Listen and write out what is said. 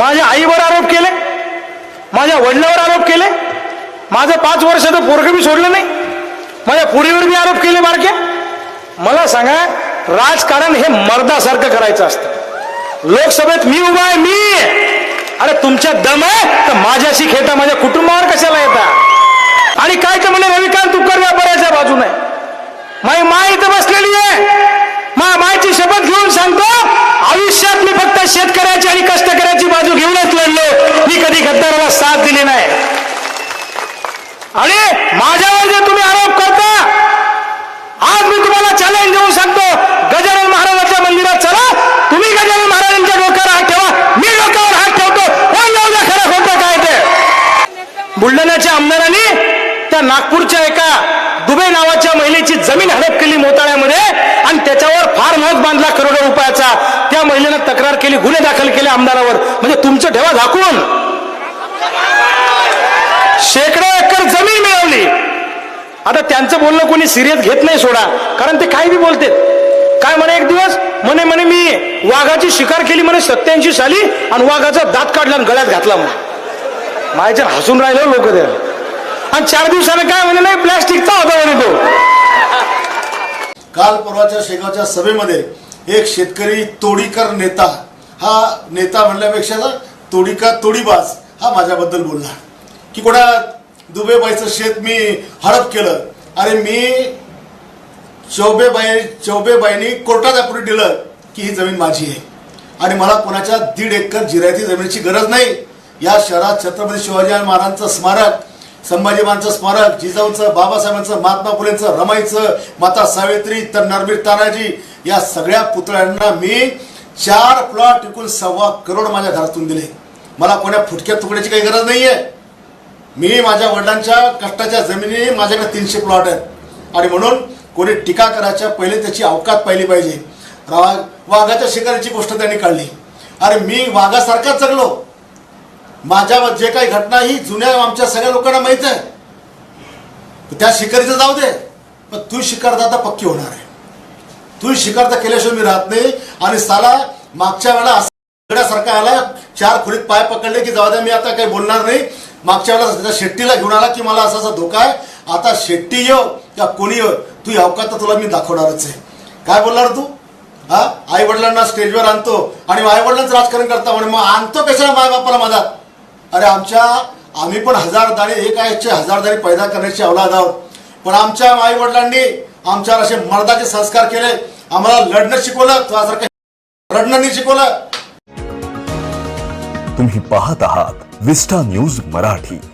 माझ्या आईवर आरोप केले माझ्या वडिलावर आरोप केले माझं पाच वर्षाचं पोरग मी सोडलं नाही माझ्या पुरीवर मी आरोप केले बारक्या मला सांगा राजकारण हे मर्दासारखं करायचं असतं. लोकसभेत मी उभा आहे मी. अरे तुमच्या दम आहे तर माझ्याशी खेळता माझ्या कुटुंबावर कशाला येता? आणि काय तर म्हणजे रविकांत तुकर व्यापाराच्या बाजूने. माझी माय इथं बसलेली आहे. मा मायची शपथ घेऊन सांगतो आयुष्यात मी फक्त शेतकऱ्याची आणि कष्टकऱ्याची आणि माझ्यावर जे तुम्ही आरोप करता आज मी तुम्हाला चॅलेंज देऊ सांगतो गजानन महाराजांच्या मंदिरात चला. तुम्ही गजानन महाराजांच्या डोक्यावर हात ठेवा. मी डोक्यावर हात ठेवतो. कोण जाऊ खरं होतं काय ते? बुलढाण्याच्या आमदारांनी त्या नागपूरच्या एका दुबे नावाच्या महिलेची जमीन हडप केली मोताळ्यामध्ये आणि त्याच्यावर फार्म हाऊस बांधला करोडो रुपयाचा. त्या महिलेनं तक्रार केली गुन्हे दाखल केले आमदारावर. म्हणजे तुमचं ठेवा झाकून शेकडो एकर जमीन मिळवली. आता त्यांचं बोलणं कोणी सिरियस घेत नाही सोडा. कारण ते काही बी बोलतात. काय म्हणे एक दिवस? म्हणे म्हणे मी वाघाची शिकार केली म्हणे सत्याऐंशी साली आणि वाघाचा दात काढला आणि गळ्यात घातला म्हणे. माझ्या हसून राहिलं लोक ते आणि चार दिवसाने काय म्हणे नाही प्लॅस्टिकचा होता म्हणे तो. काल परवाच्या शेगावच्या सभेमध्ये एक शेतकरी तोडीकर नेता हा नेता म्हणल्यापेक्षा तोडीका तोडीबाज हा माझ्याबद्दल बोलला. की कोणा दुबेबाईचं शेत मी हडप केलं. अरे मी चौबेबाई चौबेबाईनी कोर्टात अप्रूव्ह दिलं की ही जमीन माझी आहे. आणि मला कोणाच्या दीड एकर जिरायती जमिनीची गरज नाही. या शहरात छत्रपती शिवाजी महाराजांचं स्मारक संभाजी स्मारक जिजाऊंचं बाबासाहेबांचं महात्मा फुलेंचं रमाईचं माता सावित्री तर नरबीर तानाजी या सगळ्या पुतळ्यांना मी चार प्लॉट विकून सव्वा करोड माझ्या घरातून दिले. मला कोण्या फुटक्या तुकड्याची काही गरज नाही आहे मी माझ्या वडिलांच्या कष्टाच्या जमिनी माझ्याकडे तीनशे प्लॉट आहेत. आणि म्हणून कोणी टीका करायच्या पहिले त्याची अवकात पाहिली पाहिजे. रा- वाघाच्या शिकारीची गोष्ट त्यांनी काढली. अरे मी वाघासारखाच जगलो. माझ्या जे काही घटना ही जुन्या आमच्या सगळ्या लोकांना माहीत आहे. त्या शिकारीचं जाऊ दे. पण तू शिकारता आता पक्की होणार आहे. तू शिकारता केल्याशिवाय मी राहत नाही. आणि साला मागच्या वेळेला असं आला चार खोलीत पाय पकडले की जाऊ द्या मी आता काही बोलणार नाही. मागच्या वेळेला त्या शेट्टीला घेऊन आला की मला असा असा धोका आहे. आता शेट्टी येऊ या कोणी येव तू अवकात तर तुला मी दाखवणारच आहे. काय बोलणार तू? हा? आई वडिलांना स्टेजवर आणतो आणि आई वडिलांचं राजकारण करता म्हणे मग आणतो कशाला माय बापाला मधात अरे आमच्या आम्ही पण हजार दाणे एक आयचे हजार दाणे पैदा करण्याची अवलाद आहोत. पण आमच्या आई वडिलांनी आमच्यावर असे मर्दाचे संस्कार केले. आम्हाला लढणं शिकवलं तुझ्यासारखं रडणं नाही शिकवलं. तुम्ही पाहत आहात विस्टा न्यूज मराठी.